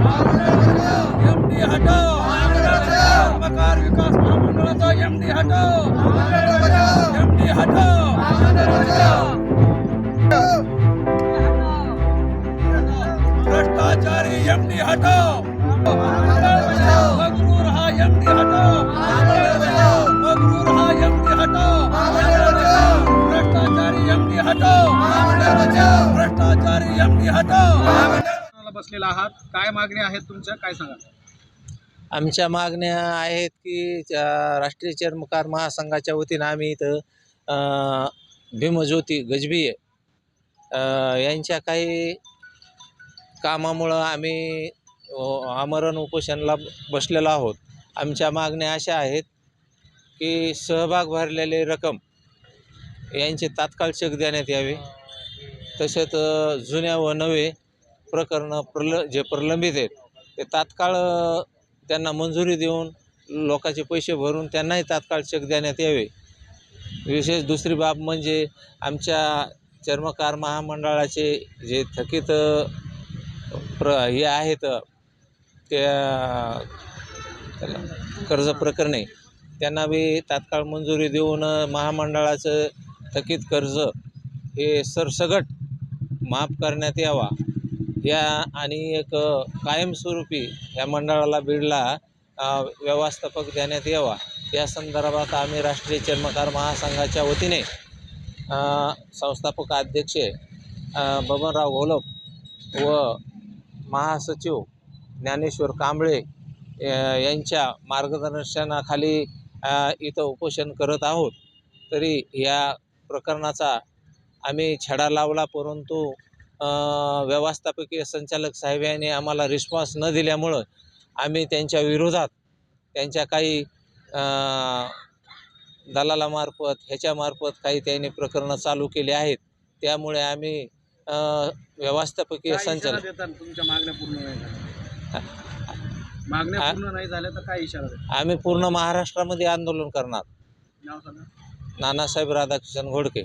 MD हटाओ चर्मकार विकास महामंडळाचा एमडी हटाओ एमडी हटाओ भ्रष्टाचारी एमडी हटाओ मगरूर हा एमडी हटाओ मगरूर हा एमडी हटाओ भ्रष्टाचारी एमडी हटाओ भ्रष्टाचारी एमडी हटाओ बसलेला आहात? काय मागणी आहेत तुमच्या? काय सांगा आमच्या मागण्या आहेत की राष्ट्रीय चर्मकार महासंघाच्या वतीनं आम्ही इथं भीमज्योती गजबीये यांच्या काही कामामुळं आम्ही आमरण उपोषणाला बसलेलो आहोत. आमच्या मागण्या अशा आहेत की सहभाग भरलेले रक्कम यांचे तात्काळ चेक देण्यात यावे. तसेच जुन्या व नवे प्रकरणं प्रल जे प्रलंबित आहेत ते तात्काळ त्यांना मंजुरी देऊन लोकांचे पैसे भरून त्यांनाही तात्काळ चेक देण्यात यावे. विशेष दुसरी बाब म्हणजे आमच्या चर्मकार महामंडळाचे जे थकीत प्र हे आहेत त्या कर्ज प्रकरणे त्यांना बी तात्काळ मंजुरी देऊन महामंडळाचं थकीत कर्ज हे सरसगट माफ करण्यात यावा. या आणि एक कायमस्वरूपी या मंडळाला बीडला व्यवस्थापक देण्यात यावा. या संदर्भात आम्ही राष्ट्रीय चर्मकार महासंघाच्या वतीने संस्थापक अध्यक्ष बबनराव घोलप व महासचिव ज्ञानेश्वर कांबळे यांच्या मार्गदर्शनाखाली इथं उपोषण करत आहोत. तरी या प्रकरणाचा आम्ही छडा लावला परंतु व्यवस्थापकीय संचालक साहेब यांनी आम्हाला रिस्पॉन्स न दिल्यामुळं आम्ही त्यांच्या विरोधात त्यांच्या काही दलालामार्फत ह्याच्यामार्फत काही त्यांनी प्रकरणं चालू केली आहेत. त्यामुळे आम्ही व्यवस्थापकीय संचालक तुमच्या मागण्या पूर्ण नाही झाल्या? मागण्या आ- पूर्ण नाही झाल्या तर काय इशारा आम्ही पूर्ण महाराष्ट्रामध्ये आंदोलन करणार. नानासाहेब राधाकृष्ण घोडके.